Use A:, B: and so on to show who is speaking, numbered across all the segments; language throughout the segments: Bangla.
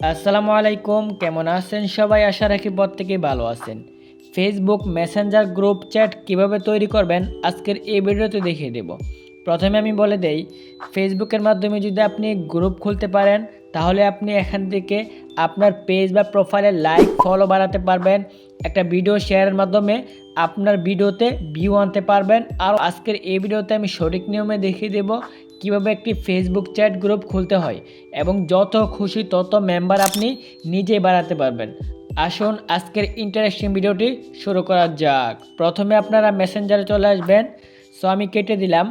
A: আসসালামু আলাইকুম, কেমন আছেন সবাই? আশা রাখি প্রত্যেকে ভালো আছেন। ফেসবুক মেসেঞ্জার গ্রুপ চ্যাট কীভাবে তৈরি করবেন? আজকের এই ভিডিওতে দেখিয়ে দেব। প্রথমে আমি বলে দেই ফেসবুকের মাধ্যমে যদি আপনি গ্রুপ খুলতে পারেন তাহলে আপনি এখান থেকে আপনার পেজ বা প্রোফাইলে লাইক ফলো বাড়াতে পারবেন। একটা ভিডিও শেয়ারের মাধ্যমে আপনার ভিডিওতে ভিউ আনতে পারবেন। আর আজকের এই ভিডিওতে আমি সঠিক নিয়মে দেখিয়ে দেব কীভাবে একটি ফেসবুক চ্যাট গ্রুপ খুলতে হয় এবং যত খুশি তত মেম্বার আপনি নিজেই বাড়াতে পারবেন। আসুন আজকের ইন্টারেস্টিং ভিডিওটি শুরু করা যাক। প্রথমে আপনারা মেসেঞ্জারে চলে আসবেন। সো আমি কেটে দিলাম।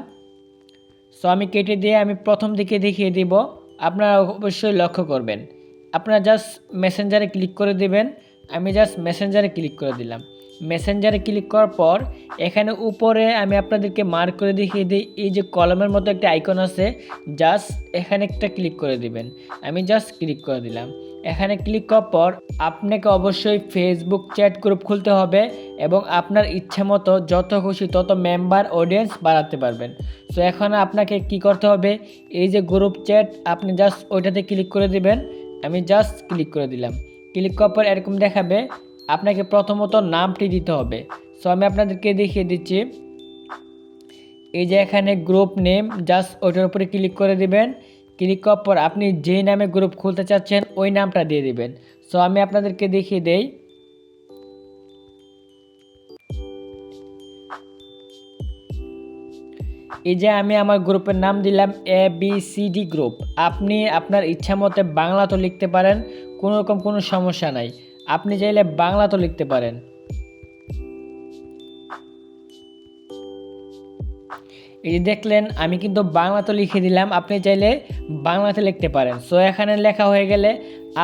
A: সো আমি কেটে দিয়ে আমি প্রথম দিকে দেখিয়ে দিব। আপনারা অবশ্যই লক্ষ্য করবেন। আপনারা জাস্ট মেসেঞ্জারে ক্লিক করে দেবেন। আমি জাস্ট মেসেঞ্জারে ক্লিক করে দিলাম। মেসেঞ্জারে ক্লিক করার পর, এখানে উপরে আমি আপনাদেরকে মার্ক করে দেখিয়ে দিই। এই যে কলমের মতো একটা আইকন আছে জাস্ট এখানে একটা ক্লিক করে দিবেন। আমি জাস্ট ক্লিক করে দিলাম। এখানে ক্লিক করার পর আপনাকে অবশ্যই ফেসবুক চ্যাট গ্রুপ খুলতে হবে এবং আপনার ইচ্ছে মতো যত খুশি তত মেম্বার অডিয়েন্স বাড়াতে পারবেন। সো এখন আপনাকে কি করতে হবে? এই যে গ্রুপ চ্যাট আপনি জাস্ট ওইটাতে ক্লিক করে দিবেন। আমি জাস্ট ক্লিক করে দিলাম। ক্লিক করার পর এরকম দেখাবে, আপনাকে প্রথমত নামটি দিতে হবে। সো আমি আপনাদেরকে দেখিয়ে দিচ্ছি। এই যে এখানে গ্রুপ নেম জাস্ট ওইটার উপরে ক্লিক করে দিবেন। ক্লিক করার পর আপনি যেই নামে গ্রুপ খুলতে চাচ্ছেন, ওই নামটা দিয়ে দিবেন। সো আমি আপনাদেরকে দেখিয়ে দেই। এই যে আমি আমার গ্রুপের নাম দিলাম A B C D group আপনি আপনার ইচ্ছা মতে বাংলা তো লিখতে পারেন, কোনো রকম কোনো সমস্যা নাই। আপনি চাইলে বাংলা তো লিখতে পারেন। এই যে দেখলেন, আমি কিন্তু বাংলাতে লিখে দিলাম। আপনি চাইলে বাংলাতে লিখতে পারেন। সো এখানে লেখা হয়ে গেলে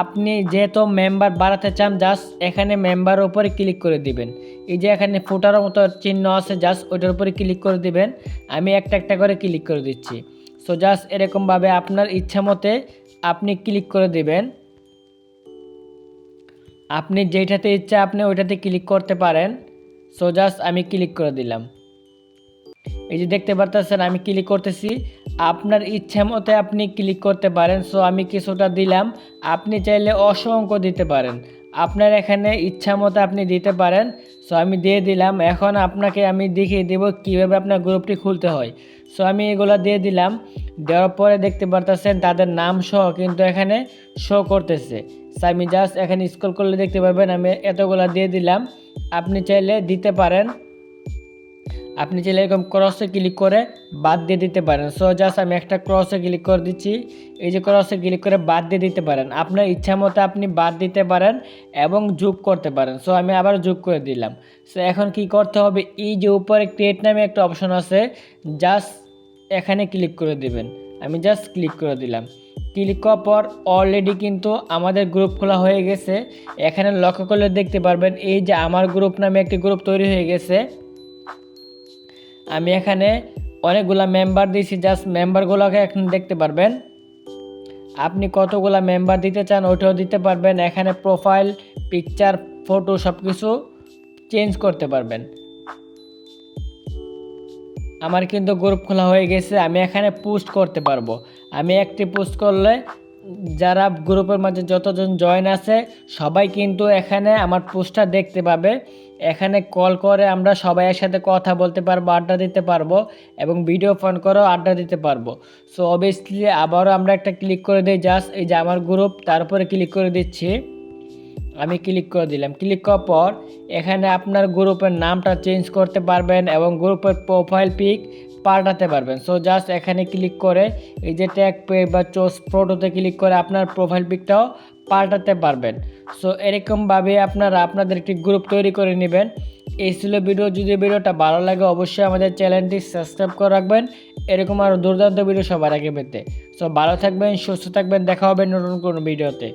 A: আপনি যেহেতু মেম্বার বাড়াতে চান জাস্ট এখানে মেম্বারের উপরে ক্লিক করে দিবেন। এই যে এখানে ফোটার মতো চিহ্ন আছে জাস্ট ওইটার উপরে ক্লিক করে দিবেন। আমি একটা একটা করে ক্লিক করে দিচ্ছি। সো জাস্ট এরকমভাবে আপনার ইচ্ছা মতে আপনি ক্লিক করে দিবেন। আপনি যেটাতে ইচ্ছা আপনি ওইটাতে ক্লিক করতে পারেন। সো জাস্ট আমি ক্লিক করে দিলাম। এই যে দেখতে পারতেছেন, আমি ক্লিক করতেছি। আপনার ইচ্ছা মতে আপনি ক্লিক করতে পারেন। সো আমি কিছুটা দিলাম। আপনি চাইলে অসংখ্য দিতে পারেন। আপনার এখানে ইচ্ছা মতো আপনি দিতে পারেন। সো আমি দিয়ে দিলাম। এখন আপনাকে আমি দেখিয়ে দেবো কীভাবে আপনার গ্রুপটি খুলতে হয়। সো আমি এগুলো দিয়ে দিলাম। দেওয়ার পরে দেখতে পারতেছেন, তাদের নাম সহ কিন্তু এখানে শো করতেছে। সো আমি জাস্ট এখানে স্ক্রল করলে দেখতে পারবেন, আমি এতগুলো দিয়ে দিলাম। আপনি চাইলে দিতে পারেন। আপনি চাইলে এরকম ক্রসে ক্লিক করে বাদ দিয়ে দিতে পারেন। সো জাস্ট আমি একটা ক্রসে ক্লিক করে দিচ্ছি। এই যে ক্রসে ক্লিক করে বাদ দিয়ে দিতে পারেন। আপনার ইচ্ছা মতো আপনি বাদ দিতে পারেন এবং যোগ করতে পারেন। সো আমি আবার যোগ করে দিলাম। সো এখন কি করতে হবে? এই যে উপরে ক্রিয়েট নামে একটা অপশন আছে জাস্ট এখানে ক্লিক করে দিবেন। আমি জাস্ট ক্লিক করে দিলাম। ক্লিক করার পর অলরেডি কিন্তু আমাদের গ্রুপ খোলা হয়ে গেছে। এখানে লক্ষ্য করলে দেখতে পারবেন, এই যে আমার গ্রুপ নামে একটি গ্রুপ তৈরি হয়ে গেছে। আমি এখানে অনেকগুলা মেম্বার দিয়েছি জাস্ট মেম্বারগুলোকে এখন দেখতে পারবেন। আপনি কতগুলা মেম্বার দিতে চান ওইটাও দিতে পারবেন। এখানে প্রোফাইল পিকচার ফটো সব কিছু চেঞ্জ করতে পারবেন। আমার কিন্তু গ্রুপ খোলা হয়ে গেছে, আমি এখানে পোস্ট করতে পারব। আমি একটি পোস্ট করলে যারা গ্রুপের মাঝে যতজন জয়েন আছে, সবাই কিন্তু এখানে আমার পোস্টটা দেখতে পাবে। এখানে কল করে আমরা সবাই একসাথে কথা বলতে পারব, আড্ডা দিতে পারব এবং ভিডিও ফোন করেও আড্ডা দিতে পারব। সো অবভিয়াসলি আবারও আমরা একটা ক্লিক করে দিই জাস্ট এই যে আমার গ্রুপ তারপরে ক্লিক করে দিচ্ছি। আমি ক্লিক করে দিলাম। ক্লিক করার পর, এখানে আপনার গ্রুপের নামটা চেঞ্জ করতে পারবেন এবং গ্রুপের প্রোফাইল পিক পাল্টাতে পারবেন। সো জাস্ট এখানে ক্লিক করে এই যে ট্যাগ পে বা চোস ফটোতে ক্লিক করে আপনার প্রোফাইল পিকটাও পাল্টাতে পারবেন। সো এরকমভাবে আপনারা আপনাদের একটি গ্রুপ তৈরি করে নেবেন। এই ছিল ভিডিও যদি ভিডিওটা ভালো লাগে, অবশ্যই আমাদের চ্যানেলটি সাবস্ক্রাইব করে রাখবেন। এরকম আরও দুর্দান্ত ভিডিও সবার আগে পেতে। সো ভালো থাকবেন, সুস্থ থাকবেন। দেখা হবে নতুন কোনো ভিডিওতে